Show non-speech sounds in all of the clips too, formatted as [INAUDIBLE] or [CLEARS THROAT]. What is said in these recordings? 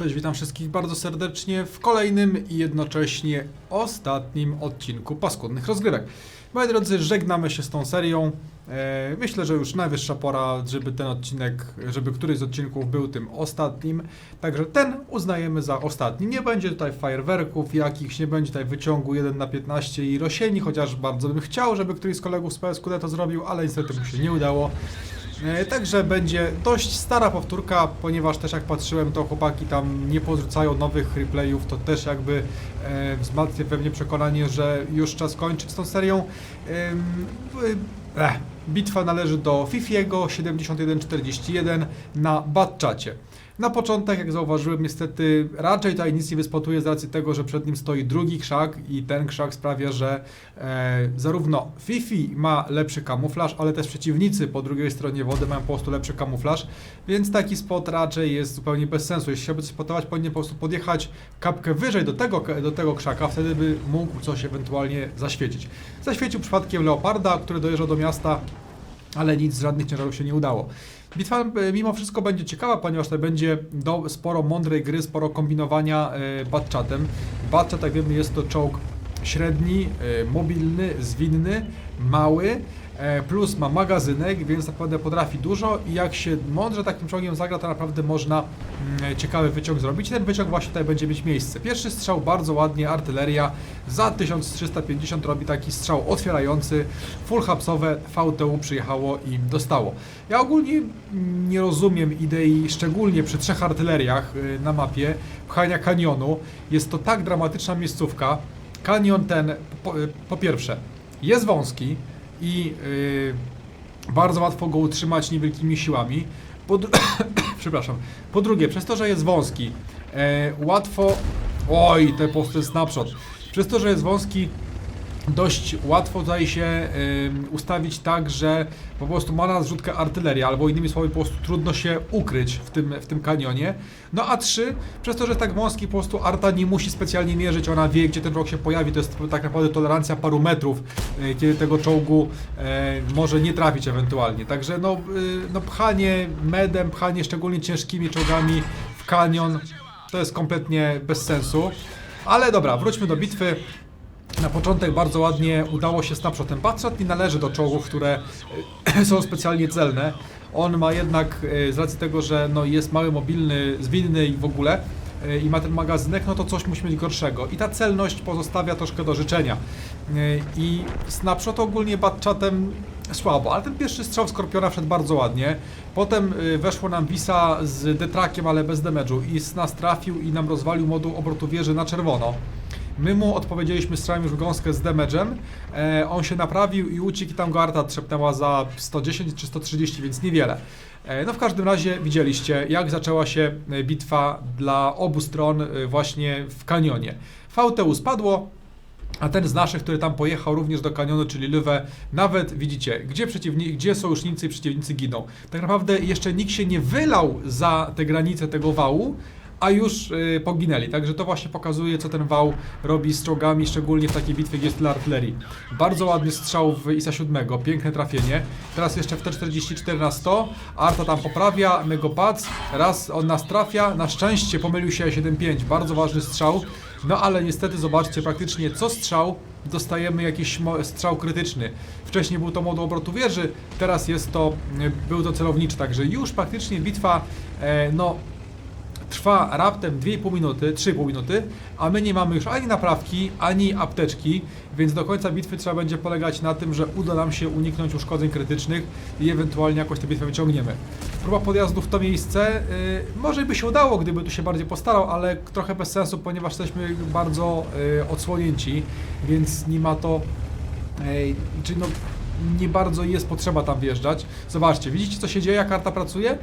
Cześć, witam wszystkich bardzo serdecznie w kolejnym i jednocześnie ostatnim odcinku Paskudnych Rozgrywek. Moi drodzy, żegnamy się z tą serią. E, Myślę, że już najwyższa pora, żeby ten odcinek, żeby któryś z odcinków był tym ostatnim. Także ten uznajemy za ostatni. Nie będzie tutaj fajerwerków jakichś, nie będzie tutaj wyciągu 1 na 15 i rosieni, chociaż bardzo bym chciał, żeby któryś z kolegów z PSQD to zrobił, ale niestety mu się nie udało. E, Także będzie dość stara powtórka, ponieważ też jak patrzyłem, to chłopaki tam nie podrzucają nowych replayów, to też jakby e, wzmacnia pewnie przekonanie, że już czas kończyć z tą serią. E, eh, bitwa należy do Fifiego 7141 na Batczacie. Na początek, jak zauważyłem, niestety raczej tutaj nic nie wyspotuje z racji tego, że przed nim stoi drugi krzak i ten krzak sprawia, że e, zarówno Fifi ma lepszy kamuflaż, ale też przeciwnicy po drugiej stronie wody mają po prostu lepszy kamuflaż, więc taki spot raczej jest zupełnie bez sensu. Jeśli chciałby spotować, powinien po prostu podjechać kapkę wyżej do tego, do tego krzaka, wtedy by mógł coś ewentualnie zaświecić. Zaświecił przypadkiem Leoparda, który dojeżdżał do miasta, ale nic z żadnych ciężarów się nie udało. Bitwa e, mimo wszystko będzie ciekawa, ponieważ tutaj będzie do, sporo mądrej gry, sporo kombinowania e, batchatem. Batchat, jak wiemy, jest to czołg średni, e, mobilny, zwinny, mały, plus ma magazynek, więc naprawdę potrafi dużo i jak się mądrze takim czołgiem zagra, to naprawdę można mm, ciekawy wyciąg zrobić. Ten wyciąg właśnie tutaj będzie mieć miejsce. Pierwszy strzał bardzo ładnie, artyleria za 1350 robi taki strzał otwierający, full hapsowe VTU przyjechało i dostało. Ja ogólnie mm, nie rozumiem idei, szczególnie przy trzech artyleriach y, na mapie, pchania kanionu. Jest to tak dramatyczna miejscówka. Kanion ten, po, po pierwsze, jest wąski i y, bardzo łatwo go utrzymać niewielkimi siłami. Po, [COUGHS] Przepraszam. Po drugie, przez to, że jest wąski, e, łatwo. Oj, te posty snapshot. Przez to, że jest wąski, dość łatwo tutaj się ym, ustawić tak, że po prostu ma na zrzutkę artyleria, albo innymi słowy po prostu trudno się ukryć w tym, w tym kanionie. No a trzy, przez to, że tak wąski, po prostu arta nie musi specjalnie mierzyć, ona wie, gdzie ten czołg się pojawi, to jest tak naprawdę tolerancja paru metrów, y, kiedy tego czołgu y, może nie trafić ewentualnie. Także no, y, no pchanie medem, pchanie szczególnie ciężkimi czołgami w kanion, to jest kompletnie bez sensu. Ale dobra, wróćmy do bitwy. Na początek bardzo ładnie udało się snapshotem. Patriot nie należy do czołgów, które e, [CLEARS THROAT] są specjalnie celne. On ma jednak, e, z racji tego, że no, jest mały, mobilny, zwinny i w ogóle e, i ma ten magazynek, no to coś musi mieć gorszego. I ta celność pozostawia troszkę do życzenia. I snapshot ogólnie batchatem słabo, ale ten pierwszy strzał Skorpiona wszedł bardzo ładnie. Potem weszło nam Wisa z detrakiem, ale bez damage'u i nas trafił i nam rozwalił moduł obrotu wieży na czerwono. My mu odpowiedzieliśmy strzałem już w gąskę z damage'em, e, on się naprawił i uciekł i tam go arta trzepnęła za 110 czy 130, więc niewiele. E, no w każdym razie widzieliście, jak zaczęła się e, bitwa dla obu stron e, właśnie w kanionie. VTU spadło, a ten z naszych, który tam pojechał również do kanionu, czyli Lwę, nawet widzicie, gdzie, przeciwni- gdzie sojusznicy i przeciwnicy giną. Tak naprawdę jeszcze nikt się nie wylał za te granice tego wału, a już y, poginęli. Także to właśnie pokazuje, co ten wał robi z czołgami, szczególnie w takiej bitwie, gdzie jest tyle artylerii. Bardzo ładny strzał w ISA 7, piękne trafienie. Teraz jeszcze w T44 na 100. Arta tam poprawia, my go pac. Raz on nas trafia. Na szczęście pomylił się 7.5. Bardzo ważny strzał. No ale niestety zobaczcie, praktycznie co strzał dostajemy jakiś strzał krytyczny. Wcześniej był to moduł obrotu wieży, teraz jest to, y, był to celowniczy, także już praktycznie bitwa, e, no trwa raptem 2,5 minuty, 3,5 minuty, a my nie mamy już ani naprawki, ani apteczki, więc do końca bitwy trzeba będzie polegać na tym, że uda nam się uniknąć uszkodzeń krytycznych i ewentualnie jakoś tę bitwę wyciągniemy. Próba podjazdu w to miejsce, y, może by się udało, gdyby tu się bardziej postarał, ale trochę bez sensu, ponieważ jesteśmy bardzo y, odsłonięci, więc nie ma to Ej, czy no nie bardzo jest potrzeba tam wjeżdżać. Zobaczcie, widzicie co się dzieje, jak karta pracuje?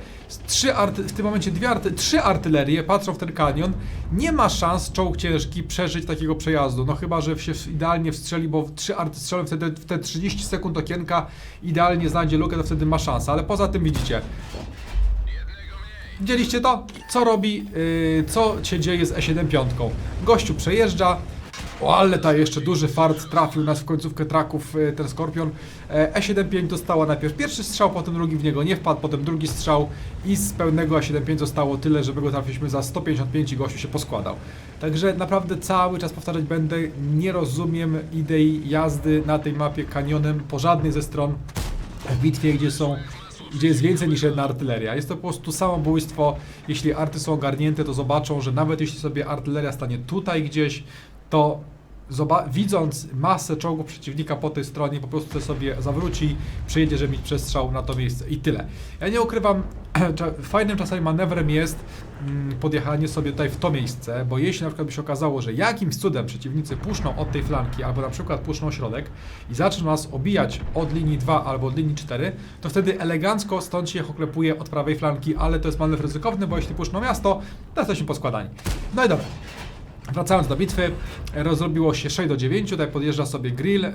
Trzy arty, w tym momencie dwie arty, trzy artylerie patrzą w ten kanion. Nie ma szans czołg ciężki przeżyć takiego przejazdu. No chyba, że się idealnie wstrzeli, bo trzy arty strzelą wtedy w te 30 sekund okienka idealnie znajdzie lukę, to wtedy ma szansę. Ale poza tym widzicie, Widzieliście to? Co robi, yy, co się dzieje z E7 piątką? Gościu przejeżdża, O, ale ta jeszcze duży fart trafił nas w końcówkę traków e, ten Skorpion. E, E75 dostała najpierw pierwszy strzał, potem drugi w niego nie wpadł, potem drugi strzał i z pełnego E75 zostało tyle, żeby go trafiliśmy za 155 i gościu się poskładał. Także naprawdę cały czas powtarzać będę, nie rozumiem idei jazdy na tej mapie kanionem po żadnej ze stron w bitwie, gdzie są gdzie jest więcej niż jedna artyleria. Jest to po prostu samobójstwo. Jeśli arty są ogarnięte, to zobaczą, że nawet jeśli sobie artyleria stanie tutaj gdzieś, to widząc masę czołgów przeciwnika po tej stronie, po prostu sobie zawróci, przyjedzie, żeby mieć przestrzał na to miejsce i tyle. Ja nie ukrywam, [CLEARS THROAT] fajnym czasami manewrem jest mm, podjechanie sobie tutaj w to miejsce, bo jeśli na przykład by się okazało, że jakimś cudem przeciwnicy puszczą od tej flanki, albo na przykład puszczą środek i zaczną nas obijać od linii 2 albo od linii 4, to wtedy elegancko stąd się oklepuje od prawej flanki, ale to jest manewr ryzykowny, bo jeśli puszczą miasto, to jesteśmy poskładani. No i dobra. Wracając do bitwy, e, rozrobiło się 6 do 9, tutaj podjeżdża sobie grill, e,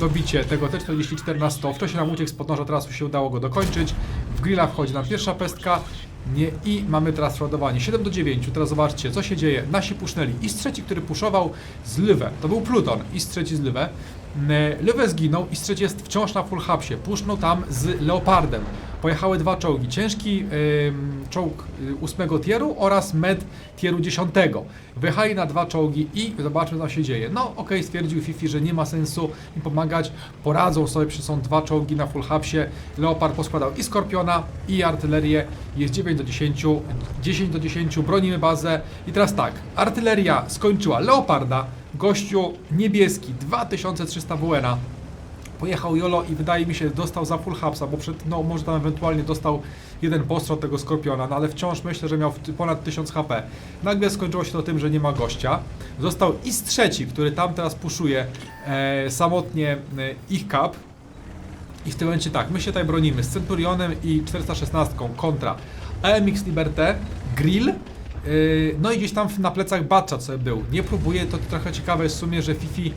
dobicie tego T44 na 100, wcześniej nam uciekł z podnoża, teraz już się udało go dokończyć, w grilla wchodzi nam pierwsza pestka nie, i mamy teraz przeładowanie 7 do 9, teraz zobaczcie co się dzieje, nasi pusznęli i trzeci, który puszował z Lywę, to był Pluton i trzeci z Lywę, Lywę zginął i jest wciąż na full hapsie, pusznął tam z Leopardem, pojechały dwa czołgi, ciężki ym, czołg y, ósmego tieru oraz med tieru dziesiątego. Wyjechali na dwa czołgi i zobaczmy co się dzieje. No okej, stwierdził Fifi, że nie ma sensu im pomagać, poradzą sobie, przecież są dwa czołgi na full hapsie. Leopard poskładał i Skorpiona i artylerię, jest 9 do 10, 10 do 10, bronimy bazę. I teraz tak, artyleria skończyła. Leoparda, gościu niebieski, 2300 WN-a, pojechał Jolo i wydaje mi się dostał za full hapsa, bo przed, no może tam ewentualnie dostał jeden postrzał tego Skorpiona, no ale wciąż myślę, że miał ponad 1000 HP. Nagle skończyło się to tym, że nie ma gościa. Został Is trzeci, który tam teraz puszuje e, samotnie e, ich kap. I w tym momencie tak, my się tutaj bronimy z Centurionem i 416 kontra AMX Liberté, Grill, Yy, No i gdzieś tam na plecach Batchat sobie był. Nie próbuje, to trochę ciekawe jest w sumie, że Fifi e,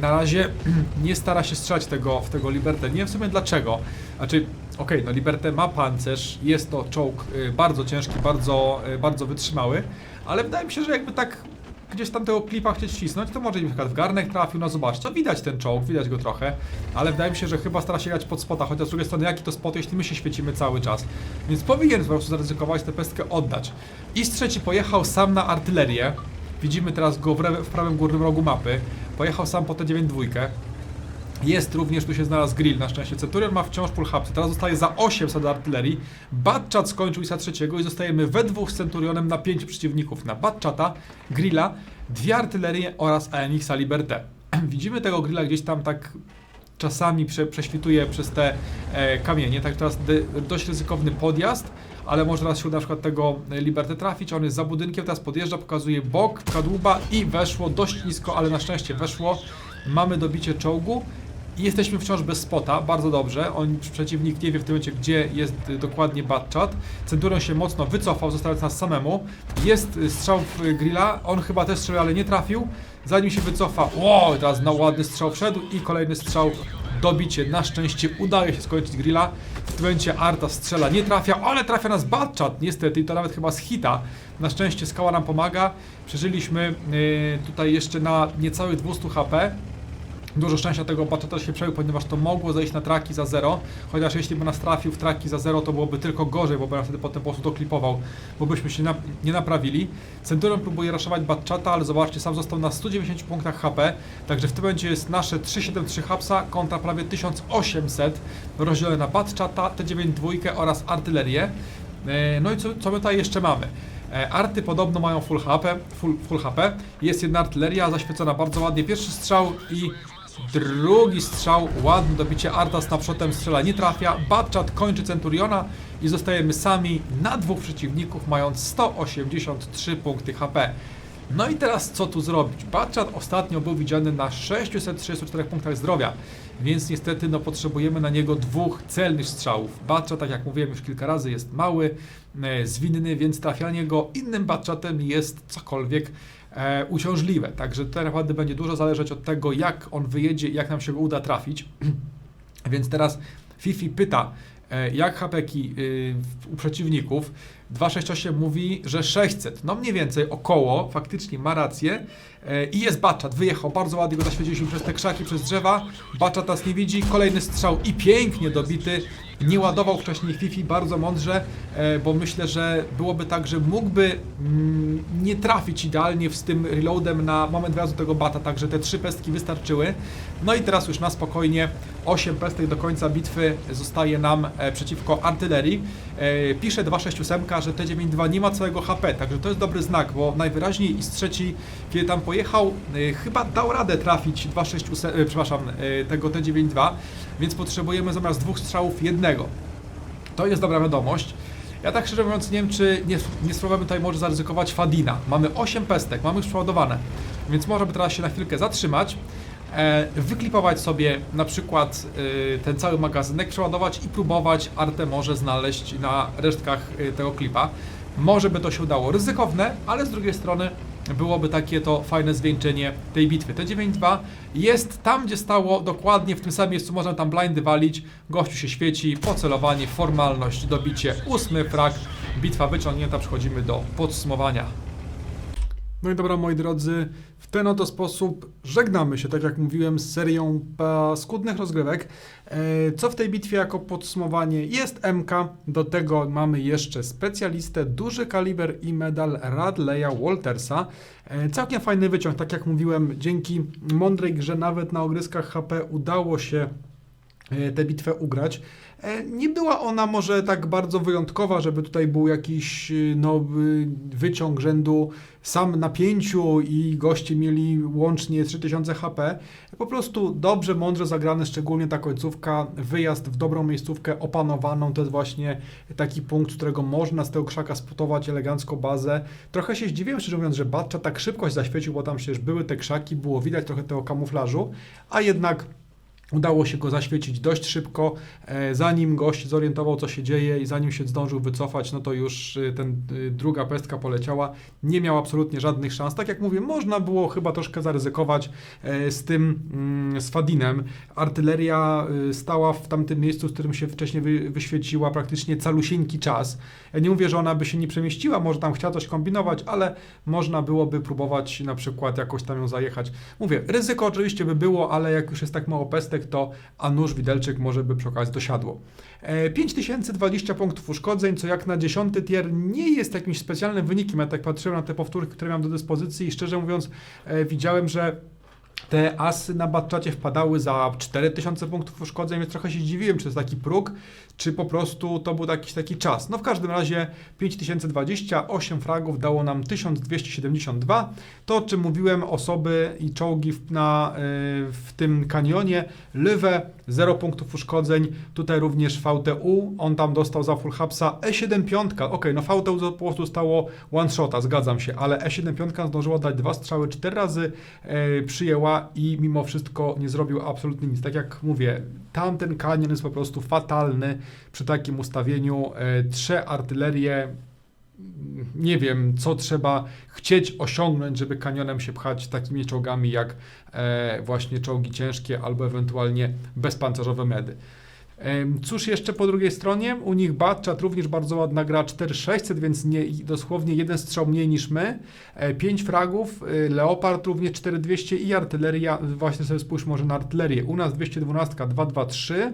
na razie [CLEARS THROAT] nie stara się strzelać tego, w tego Liberté. Nie wiem w sumie dlaczego. Znaczy, okej, no Liberté ma pancerz, jest to czołg y, bardzo ciężki, bardzo, y, bardzo wytrzymały, ale wydaje mi się, że jakby tak gdzieś tam tego klipa chcieć wcisnąć, to może na przykład w garnek trafił, no zobaczcie, widać ten czołg, widać go trochę, ale wydaje mi się, że chyba stara się grać pod spota, chociaż z drugiej strony jaki to spot, jeśli my się świecimy cały czas, więc powinien po prostu zaryzykować tę pestkę oddać. I z trzeci pojechał sam na artylerię, widzimy teraz go w, w prawym górnym rogu mapy, pojechał sam po T9 dwójkę, jest również, tu się znalazł grill na szczęście. Centurion ma wciąż hapsy. Teraz zostaje za 800 do artylerii. Batchat skończył ISA trzeciego i zostajemy we dwóch z Centurionem na 5 przeciwników. Na Batchata, grilla, dwie artylerie oraz AMX Liberté. [CLEARS THROAT] Widzimy tego grilla gdzieś tam tak czasami prze, prześwituje przez te e, kamienie. Tak teraz dość ryzykowny podjazd, ale może raz się uda na przykład tego e, Liberty trafić. On jest za budynkiem, teraz podjeżdża, pokazuje bok, kadłuba i weszło dość nisko, ale na szczęście weszło. Mamy dobicie czołgu. Jesteśmy wciąż bez spota, bardzo dobrze. On, przeciwnik nie wie w tym momencie, gdzie jest y, dokładnie Batchat. Centurion się mocno wycofał, zostawiając nas samemu. Jest y, strzał w grilla, on chyba też strzelił, ale nie trafił. Zanim się wycofa, wow, teraz na ładny strzał wszedł i kolejny strzał, dobicie. Na szczęście udaje się skończyć grilla. W tym momencie Arta strzela, nie trafia, ale trafia nas Batchat, niestety, i to nawet chyba z hita. Na szczęście skała nam pomaga. Przeżyliśmy y, tutaj jeszcze na niecałych 200 HP. Dużo szczęścia tego Batata się przejął, ponieważ to mogło zejść na traki za zero, chociaż jeśli by nas trafił w traki za zero, to byłoby tylko gorzej, bo by nas wtedy potem po prostu doklipował, bo byśmy się na, nie naprawili. Centurion próbuje raszować Batchata, ale zobaczcie, sam został na 190 punktach HP, także w tym momencie jest nasze 373 hapsa kontra prawie 1800 rozdzielone na Batchata, T9 dwójkę oraz artylerię. E, No i co, co my tutaj jeszcze mamy? E, Arty podobno mają full HP, full, full HP. Jest jedna artyleria zaświecona bardzo ładnie. Pierwszy strzał i drugi strzał. Ładne dobicie. Arta z napszotem strzela nie trafia. Batchat kończy Centuriona i zostajemy sami na dwóch przeciwników, mając 183 punkty HP. No i teraz co tu zrobić? Batchat ostatnio był widziany na 634 punktach zdrowia, więc niestety no, potrzebujemy na niego dwóch celnych strzałów. Batchat, tak jak mówiłem już kilka razy, jest mały, e, zwinny, więc trafianie go innym Batchatem jest cokolwiek e, uciążliwe. Także tutaj naprawdę będzie dużo zależeć od tego, jak on wyjedzie jak nam się go uda trafić. [CLEARS THROAT] Więc teraz Fifi pyta, e, jak hapeki y, u przeciwników. 268 mówi, że 600. No mniej więcej, około, faktycznie ma rację. E, I jest Baczat, wyjechał bardzo ładnie, go zaświeciliśmy przez te krzaki, przez drzewa. Baczat nas nie widzi, kolejny strzał i pięknie dobity. Nie ładował wcześniej Fifi bardzo mądrze, e, bo myślę, że byłoby tak, że mógłby mm, nie trafić idealnie z tym reloadem na moment wjazdu tego bata, także te trzy pestki wystarczyły. No i teraz już na spokojnie 8 pestek do końca bitwy zostaje nam e, przeciwko artylerii. Pisze 268, że T92 nie ma całego HP, także to jest dobry znak, bo najwyraźniej IS trzeci, kiedy tam pojechał, e, chyba dał radę trafić 268, e, przepraszam, e, tego T92, więc potrzebujemy zamiast dwóch strzałów jednego. To jest dobra wiadomość. Ja tak szczerze mówiąc nie wiem, czy nie, nie spróbujemy tutaj może zaryzykować Fadina. Mamy 8 pestek, mamy już przeładowane, więc możemy teraz się na chwilkę zatrzymać, e, wyklipować sobie na przykład e, ten cały magazynek, przeładować i próbować Artę może znaleźć na resztkach e, tego klipa. Może by to się udało. Ryzykowne, ale z drugiej strony byłoby takie to fajne zwieńczenie tej bitwy. T92 jest tam, gdzie stało, dokładnie w tym samym miejscu, można tam blindy walić, gościu się świeci, pocelowanie, formalność, dobicie, ósmy frag, bitwa wyciągnięta, przechodzimy do podsumowania. No i dobra, moi drodzy, w ten oto sposób żegnamy się, tak jak mówiłem, z serią paskudnych rozgrywek. E, Co w tej bitwie jako podsumowanie? Jest MK, do tego mamy jeszcze specjalistę, duży kaliber i medal Radleya Waltersa. E, Całkiem fajny wyciąg, tak jak mówiłem, dzięki mądrej grze nawet na ogryskach HP udało się e, tę bitwę ugrać. E, Nie była ona może tak bardzo wyjątkowa, żeby tutaj był jakiś nowy wyciąg rzędu sam na pięciu i goście mieli łącznie 3000 HP. Po prostu dobrze, mądrze zagrane, szczególnie ta końcówka, wyjazd w dobrą miejscówkę opanowaną, to jest właśnie taki punkt, z którego można z tego krzaka spotować elegancko bazę. Trochę się zdziwiłem, szczerze mówiąc, że Batcza tak szybko się zaświecił, bo tam przecież były te krzaki, było widać trochę tego kamuflażu, a jednak Udało się go zaświecić dość szybko, e, zanim gość zorientował, co się dzieje i zanim się zdążył wycofać, no to już e, ten e, druga pestka poleciała. Nie miał absolutnie żadnych szans. Tak jak mówię, można było chyba troszkę zaryzykować z tym, mm, z Fadinem. Artyleria stała w tamtym miejscu, w którym się wcześniej wy, wyświeciła praktycznie calusieńki czas. Ja nie mówię, że ona by się nie przemieściła, może tam chciała coś kombinować, ale można byłoby próbować na przykład jakoś tam ją zajechać. Mówię, ryzyko oczywiście by było, ale jak już jest tak mało pestek, to a nóż widelczyk może by przy okazji dosiadło. E, 5020 punktów uszkodzeń, co jak na 10 tier nie jest jakimś specjalnym wynikiem. Ja tak patrzyłem na te powtórki, które mam do dyspozycji i szczerze mówiąc e, widziałem, że te asy na batczacie wpadały za 4000 punktów uszkodzeń, więc trochę się zdziwiłem, czy to jest taki próg, czy po prostu to był jakiś taki czas. No w każdym razie 5020, 8 fragów dało nam 1272. To, o czym mówiłem, osoby i czołgi w, na, y, w tym kanionie, Lywe 0 punktów uszkodzeń, tutaj również VTU, on tam dostał za full hapsa, E7 piątka, ok, no VTU po prostu stało one shota, zgadzam się, ale E7 piątka zdążyła dać dwa strzały, cztery razy e, przyjęła i mimo wszystko nie zrobił absolutnie nic. Tak jak mówię, tamten kanion jest po prostu fatalny przy takim ustawieniu. E, trzy artylerie, nie wiem, co trzeba chcieć osiągnąć, żeby kanionem się pchać takimi czołgami jak e, właśnie czołgi ciężkie albo ewentualnie bezpancerzowe medy. Cóż jeszcze po drugiej stronie? U nich Batchat również bardzo ładna gra 4600, więc nie, dosłownie jeden strzał mniej niż my. 5 fragów, y, Leopard również 4200 i artyleria, właśnie sobie spójrz może na artylerię. U nas 212, 223.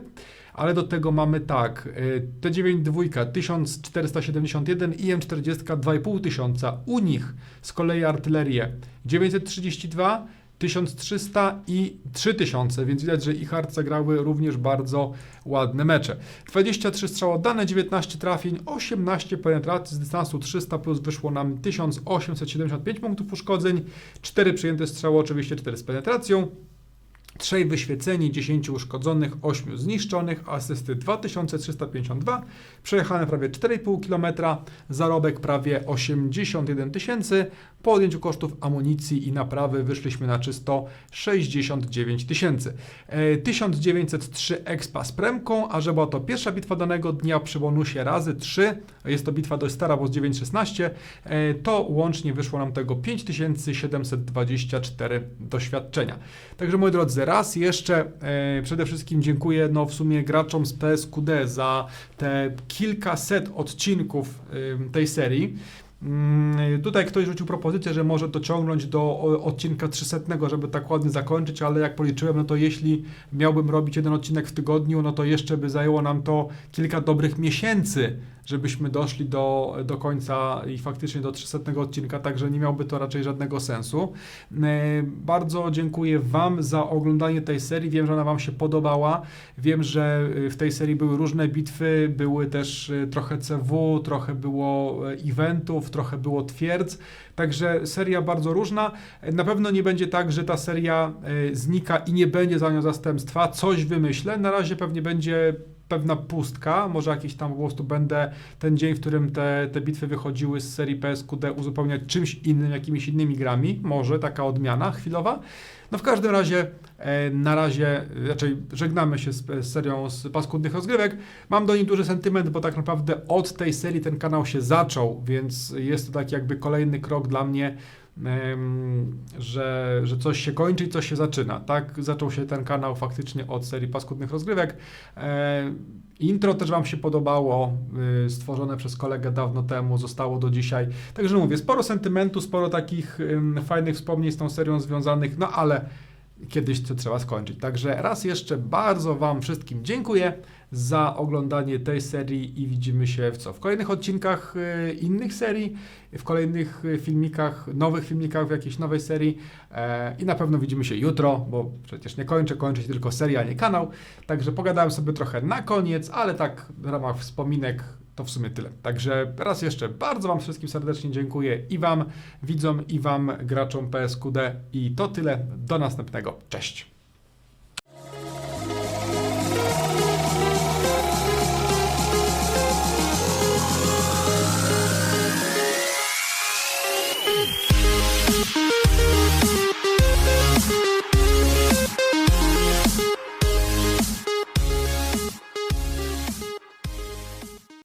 Ale do tego mamy tak, y, T9 dwójka 1471 i M40 2500. U nich z kolei artylerię 932, 1300 i 3000, więc widać, że ich arce grały również bardzo ładne mecze. 23 strzała oddane, 19 trafień, 18 penetracji z dystansu 300 plus wyszło nam 1875 punktów uszkodzeń, 4 przyjęte strzały, oczywiście 4 z penetracją. 3 wyświeceni, 10 uszkodzonych, 8 zniszczonych, asysty 2352, przejechane prawie 4,5 km, zarobek prawie 81 tysięcy, po odjęciu kosztów amunicji i naprawy wyszliśmy na czysto 69 tysięcy. E, 1903 expa z premką, a że była to pierwsza bitwa danego dnia przy bonusie razy 3, jest to bitwa dość stara, bo z 9.16, e, to łącznie wyszło nam tego 5724 doświadczenia. Także moi drodzy, raz jeszcze e, przede wszystkim dziękuję no w sumie graczom z PSQD za te kilkaset odcinków em, tej serii. Mm, Tutaj ktoś rzucił propozycję, że może dociągnąć do o, odcinka 300, żeby tak ładnie zakończyć, ale jak policzyłem, no to jeśli miałbym robić jeden odcinek w tygodniu, no to jeszcze by zajęło nam to kilka dobrych miesięcy, żebyśmy doszli do, do końca i faktycznie do 300 odcinka, także nie miałby to raczej żadnego sensu. E, Bardzo dziękuję Wam za oglądanie tej serii. Wiem, że ona Wam się podobała. Wiem, że y, w tej serii były różne bitwy, były też y, trochę CW, trochę było e, eventów, trochę było twierdz. Także seria bardzo różna. Na pewno nie będzie tak, że ta seria e, znika i nie będzie za nią zastępstwa. Coś wymyślę. Na razie pewnie będzie pewna pustka, może jakiś tam po prostu będę ten dzień, w którym te, te bitwy wychodziły z serii PSQD uzupełniać czymś innym, jakimiś innymi grami, może taka odmiana chwilowa. No w każdym razie, e, na razie, e, raczej żegnamy się z, z serią z paskudnych rozgrywek. Mam do niej duży sentyment, bo tak naprawdę od tej serii ten kanał się zaczął, więc jest to taki jakby kolejny krok dla mnie, że, że coś się kończy i coś się zaczyna. Tak zaczął się ten kanał faktycznie od serii paskudnych rozgrywek. E, Intro też Wam się podobało, y, stworzone przez kolegę dawno temu, zostało do dzisiaj. Także mówię, sporo sentymentu, sporo takich fajnych wspomnień z tą serią związanych, no ale kiedyś to trzeba skończyć. Także raz jeszcze bardzo Wam wszystkim dziękuję za oglądanie tej serii i widzimy się w co? W kolejnych odcinkach y, innych serii, w kolejnych y, filmikach, nowych filmikach w jakiejś nowej serii e, i na pewno widzimy się jutro, bo przecież nie kończę, kończy się tylko seria, a nie kanał. Także pogadałem sobie trochę na koniec, ale tak w ramach wspominek to w sumie tyle. Także raz jeszcze bardzo Wam wszystkim serdecznie dziękuję i Wam widzom, i Wam graczom PSQD i to tyle. Do następnego. Cześć!